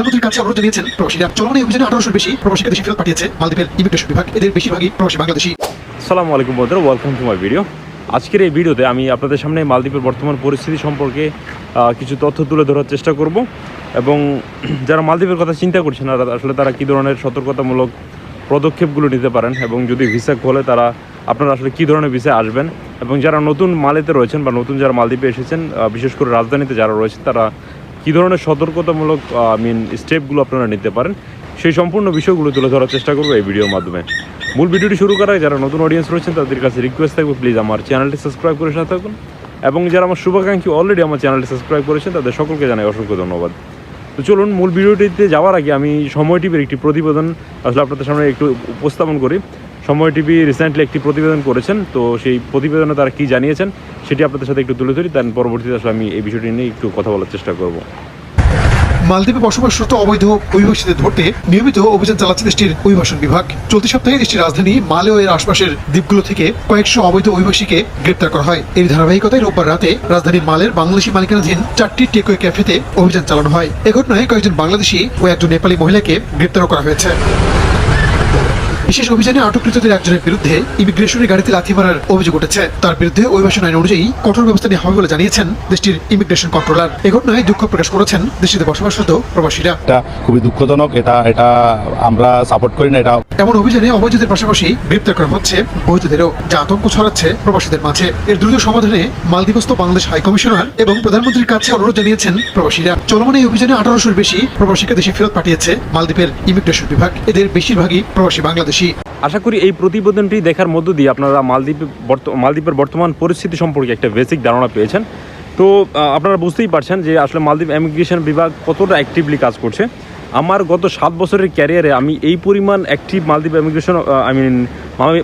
প্রধানমন্ত্রীর কাছে অনুরোধ জানিয়েছেন, প্রবাসীরা অভিযানে আঠারোশোর বেশি প্রবাসীকে দেশে ফেরত পাঠিয়েছে। মালদ্বীপের ইমিগ্রেশন বিভাগ, এদের বেশিরভাগই প্রবাসী বাংলাদেশি। আলাইকুম ওয়েলকাম টু মাই ভিডিও আজকের এই ভিডিওতে আমি আপনাদের সামনে মালদ্বীপের বর্তমান পরিস্থিতি সম্পর্কে কিছু তথ্য তুলে ধরার চেষ্টা করব। এবং যারা মালদ্বীপের কথা চিন্তা করছেন আসলে তারা কী ধরনের সতর্কতামূলক পদক্ষেপগুলো নিতে পারেন এবং যদি ভিসা খোলে, তারা আপনারা আসলে কী ধরনের ভিসা আসবেন? এবং যারা নতুন মালেতে রয়েছেন বা নতুন যারা মালদ্বীপে এসেছেন বিশেষ করে রাজধানীতে যারা রয়েছেন, তারা কী ধরনের সতর্কতামূলক আই মিন স্টেপগুলো আপনারা নিতে পারেন, সেই সম্পূর্ণ বিষয়গুলো তুলে ধরার চেষ্টা করব এই ভিডিওর মাধ্যমে। মূল ভিডিওটি শুরু করার যারা নতুন অডিয়েন্স রয়েছেন, তাদের কাছে রিকোয়েস্ট থাকবে প্লিজ আমার চ্যানেলটি সাবস্ক্রাইব করে সাথে থাকুন। এবং যারা আমার শুভাকাঙ্ক্ষী অলরেডি আমার চ্যানেলটি সাবস্ক্রাইব করেছেন, তাদের সকলকে জানাই অসংখ্য ধন্যবাদ। তো চলুন, মূল ভিডিওটিতে যাওয়ার আগে আমি সময় একটি প্রতিবেদন, আসলে আপনাদের সামনে একটু উপস্থাপন করি। সময় টিভি রিসেন্টলি একটি প্রতিবেদন করেছেন, তো সেই প্রতিবেদনে তারা কী জানিয়েছেন সেটি আপনাদের সাথে একটু তুলে ধরি তার পরবর্তীতে আসলে আমি এই বিষয়টি নিয়ে একটু কথা বলার চেষ্টা করব। মালদ্বীপে বসবাসরত অবৈধ অভিবাসীদের ধরতে নিয়মিত অভিযান চালাচ্ছে দেশটির অভিবাসন বিভাগ। চলতি সপ্তাহে দেশটির রাজধানী মালে ও এর আশপাশের দ্বীপগুলো থেকে কয়েকশো অবৈধ অভিবাসীকে গ্রেপ্তার করা হয়। এর ধারাবাহিকতায় রোববার রাতে রাজধানী মালের বাংলাদেশি মালিকানাধীন চারটি টেকওয়ে ক্যাফেতে অভিযান চালানো হয়। এ ঘটনায় কয়েকজন বাংলাদেশি ও একজন নেপালি মহিলাকে গ্রেপ্তারও করা হয়েছে। বিশেষ অভিযানে আটককৃতদের একজনের বিরুদ্ধে ইমিগ্রেশনের গাড়িতে লাথি মারার অভিযোগ উঠেছে। তার বিরুদ্ধে অভিবাসন আইন অনুযায়ী কঠোর ব্যবস্থা নেওয়া হবে বলে জানিয়েছেন দেশটির ইমিগ্রেশন কন্ট্রোলার। এ ঘটনায় দুঃখ প্রকাশ করেছেন দেশটিতে বসবাসরত প্রবাসীরা। এটা খুবই দুঃখজনক এটা এটা আমরা সাপোর্ট করি না এটা এমন অভিযানে অবৈধদের পাশাপাশি গ্রেপ্তার করা হচ্ছে বৈধদেরও যা আতঙ্ক ছড়াচ্ছে প্রবাসীদের মাঝে। এর দ্রুত সমাধানে মালদ্বীপস্থ বাংলাদেশ হাই কমিশনার এবং প্রধানমন্ত্রীর কাছে অনুরোধ জানিয়েছেন প্রবাসীরা। চলমান এই অভিযানে আঠারোশোর বেশি প্রবাসীকে দেশে ফেরত পাঠিয়েছে মালদ্বীপের ইমিগ্রেশন বিভাগ। এদের বেশিরভাগই প্রবাসী বাংলাদেশি। আশা করি এই প্রতিবেদনটি দেখার মধ্য দিয়ে আপনারা মালদ্বীপ মালদ্বীপের বর্তমান পরিস্থিতি সম্পর্কে একটা বেসিক ধারণা পেয়েছেন। তো আপনারা বুঝতেই পারছেন যে আসলে মালদ্বীপ ইমিগ্রেশন বিভাগ কতটা অ্যাক্টিভলি কাজ করছে। আমার গত সাত বছরের ক্যারিয়ারে আমি এই পরিমাণ active Maldives immigration I mean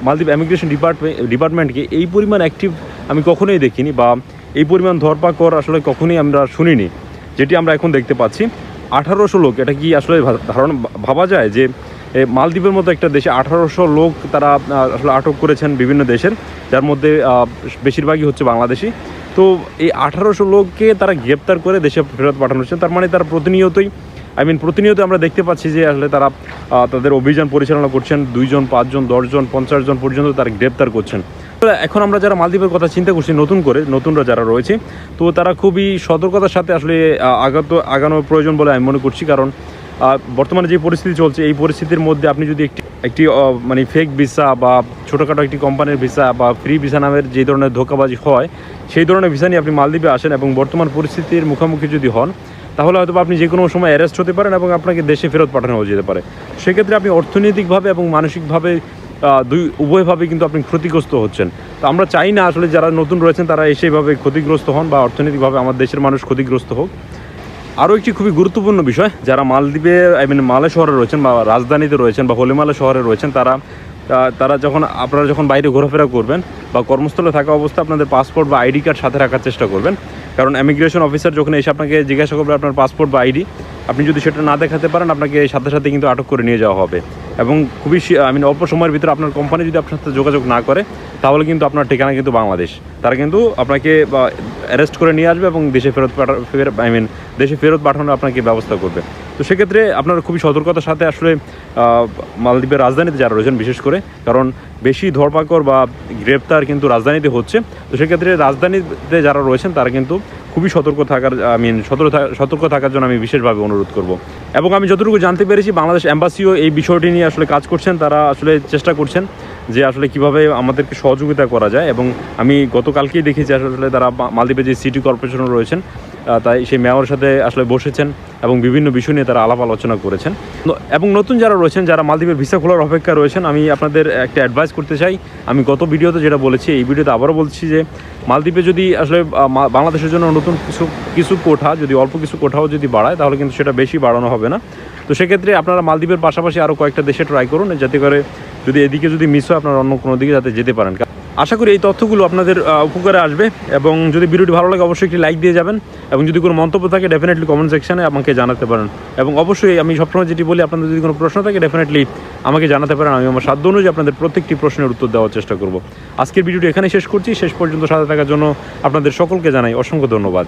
Maldives immigration department ডিপার্টমেন্টকে এই পরিমাণ অ্যাক্টিভ আমি কখনোই দেখিনি বা এই পরিমাণ ধরপাকড় আসলে কখনোই আমরা শুনিনি, যেটি আমরা এখন দেখতে পাচ্ছি। আঠারোশো লোক, এটা কি আসলে ধারণা ভাবা যায় যে মালদ্বীপের মতো একটা দেশে আঠারোশো লোক তারা আসলে আটক করেছেন বিভিন্ন দেশের, যার মধ্যে বেশিরভাগই হচ্ছে বাংলাদেশি। তো এই আঠারোশো লোককে তারা গ্রেপ্তার করে দেশে ফেরত পাঠানো হচ্ছে। তার মানে তারা প্রতিনিয়তই আই মিন প্রতিনিয়ত আমরা দেখতে পাচ্ছি যে আসলে তারা তাদের অভিযান পরিচালনা করছেন। দুইজন, পাঁচজন, দশজন, পঞ্চাশ জন পর্যন্ত তারা গ্রেপ্তার করছেন। এখন আমরা যারা মালদ্বীপের কথা চিন্তা করছি, নতুন করে, নতুনরা যারা রয়েছে, তো তারা খুবই সতর্কতার সাথে আসলে আগাত, আগানোর প্রয়োজন বলে আমি মনে করছি। কারণ বর্তমানে যে পরিস্থিতি চলছে, এই পরিস্থিতির মধ্যে আপনি যদি একটি একটি মানে ফেক ভিসা বা ছোটোখাটো একটি কোম্পানির ভিসা বা ফ্রি ভিসা নামের যে ধরনের ধোকাবাজি হয়, সেই ধরনের ভিসা নিয়ে আপনি মালদ্বীপে আসেন এবং বর্তমান পরিস্থিতির মুখোমুখি যদি হন, তাহলে হয়তো আপনি যে কোনো সময় অ্যারেস্ট হতে পারেন এবং আপনাকে দেশে ফেরত পাঠানো যেতে পারে। সেক্ষেত্রে আপনি অর্থনৈতিকভাবে এবং মানসিকভাবে দুই, উভয়ভাবে কিন্তু আপনি ক্ষতিগ্রস্ত হচ্ছেন। তো আমরা চাই না আসলে যারা নতুন রয়েছেন, তারা এসেভাবে ক্ষতিগ্রস্ত হন বা অর্থনৈতিকভাবে আমার দেশের মানুষ ক্ষতিগ্রস্ত হোক। আরও একটি খুবই গুরুত্বপূর্ণ বিষয়, যারা মালদ্বীপে আই মিন মালে শহরে রয়েছেন বা রাজধানীতে রয়েছেন বা হলিমালা শহরে রয়েছেন, তারা তারা যখন, আপনারা যখন বাইরে ঘোরাফেরা করবেন বা কর্মস্থলে থাকা অবস্থা আপনাদের পাসপোর্ট বা আইডি কার্ড সাথে রাখার চেষ্টা করবেন। কারণ ইমিগ্রেশন অফিসার যখন এসে আপনাকে জিজ্ঞাসা করবে আপনার পাসপোর্ট বা আইডি আপনি যদি সেটা না দেখাতে পারেন, আপনাকে সাথে সাথে কিন্তু আটক করে নিয়ে যাওয়া হবে। এবং খুবই আই মিন অল্প সময়ের ভিতরে আপনার কোম্পানি যদি আপনার সাথে যোগাযোগ না করে, তাহলে কিন্তু আপনার ঠিকানা কিন্তু বাংলাদেশ। তারা কিন্তু আপনাকে অ্যারেস্ট করে নিয়ে আসবে এবং দেশে ফেরত পাঠা আই মিন দেশে ফেরত পাঠানোর আপনাকে ব্যবস্থা করবে। তো সেক্ষেত্রে আপনারা খুবই সতর্কতার সাথে আসলে মালদ্বীপের রাজধানীতে যারা রয়েছেন, বিশেষ করে, কারণ বেশি ধরপাকড় বা গ্রেপ্তার কিন্তু রাজধানীতে হচ্ছে। তো সেক্ষেত্রে রাজধানীতে যারা রয়েছেন, তারা কিন্তু খুবই সতর্ক থাকার, আই মিন সতর্ক সতর্ক থাকার জন্য আমি বিশেষভাবে অনুরোধ করব। এবং আমি যতটুকু জানতে পেরেছি, বাংলাদেশ অ্যাম্বাসিও এই বিষয়টি নিয়ে আসলে কাজ করছেন, তারা আসলে চেষ্টা করছেন যে আসলে কীভাবে আমাদেরকে সহযোগিতা করা যায়। এবং আমি গতকালকেই দেখেছি আসলে তারা মালদ্বীপে যে সিটি কর্পোরেশন রয়েছেন তাই সেই মেয়রের সাথে আসলে বসেছেন এবং বিভিন্ন বিষয় নিয়ে তারা আলাপ আলোচনা করেছেন। এবং নতুন যারা রয়েছেন, যারা মালদ্বীপের ভিসা খোলার অপেক্ষা রয়েছেন, আমি আপনাদের একটা অ্যাডভাইস করতে চাই। আমি গত ভিডিওতে যেটা বলেছি, এই ভিডিওতে আবারও বলছি যে, মালদ্বীপে যদি আসলে বাংলাদেশের জন্য নতুন কিছু কিছু কোঠা, যদি অল্প কিছু কোঠাও যদি বাড়ায়, তাহলে কিন্তু সেটা বেশি বাড়ানো হবে না। তো সেক্ষেত্রে আপনারা মালদ্বীপের পাশাপাশি আরও কয়েকটা দেশে ট্রাই করুন, যাতে করে যদি এদিকে যদি মিস হয়, আপনারা অন্য কোনো দিকে যাতে যেতে পারেন। আশা করি এই তথ্যগুলো আপনাদের উপকারে আসবে এবং যদি ভিডিওটি ভালো লাগে অবশ্যই একটি লাইক দিয়ে যাবেন এবং যদি কোনো মন্তব্য থাকে ডেফিনেটলি কমেন্ট সেকশানে আমাকে জানাতে পারেন। এবং অবশ্যই আমি সবসময় যেটি বলি, আপনাদের যদি কোনো প্রশ্ন থাকে ডেফিনেটলি আমাকে জানাতে পারেন। আমি আমার সাধ্য অনুযায়ী আপনাদের প্রত্যেকটি প্রশ্নের উত্তর দেওয়ার চেষ্টা করব। আজকের ভিডিওটি এখানে শেষ করছি। শেষ পর্যন্ত সাথে থাকার জন্য আপনাদের সকলকে জানাই অসংখ্য ধন্যবাদ।